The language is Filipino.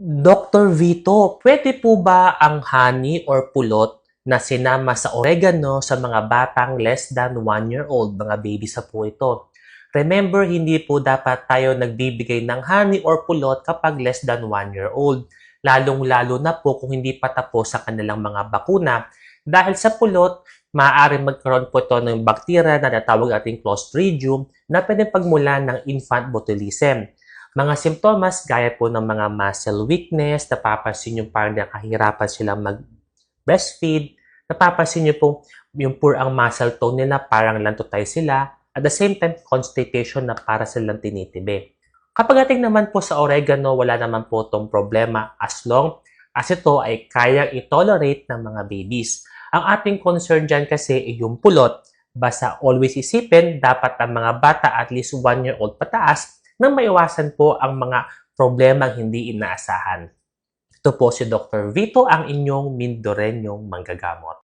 Dr. Vito, pwede po ba ang honey or pulot na sinama sa oregano sa mga batang less than 1 year old, mga baby sa po ito? Remember, hindi po dapat tayo nagbibigay ng honey or pulot kapag less than 1 year old. Lalong-lalo na po kung hindi pa tapos sa kanilang mga bakuna. Dahil sa pulot, maaaring magkaroon po ito ng bakterya na natawag ating Clostridium na pwedeng pagmulan ng infant botulism. Mga simptomas gaya po ng mga muscle weakness, napapansin nyo parang nakahirapan silang mag-breastfeed, napapansin nyo po yung poor ang muscle tone nila, parang lantutay sila, at the same time, constipation na para silang tinitibi. Kapag ating naman po sa oregano, wala naman po itong problema as long as ito ay kayang i-tolerate ng mga babies. Ang ating concern dyan kasi ay yung pulot. Basta always isipin, dapat ang mga bata at least 1 year old pataas nang maiwasan po ang mga problemang hindi inaasahan. Ito po si Dr. Vito, ang inyong Mindorenyong manggagamot.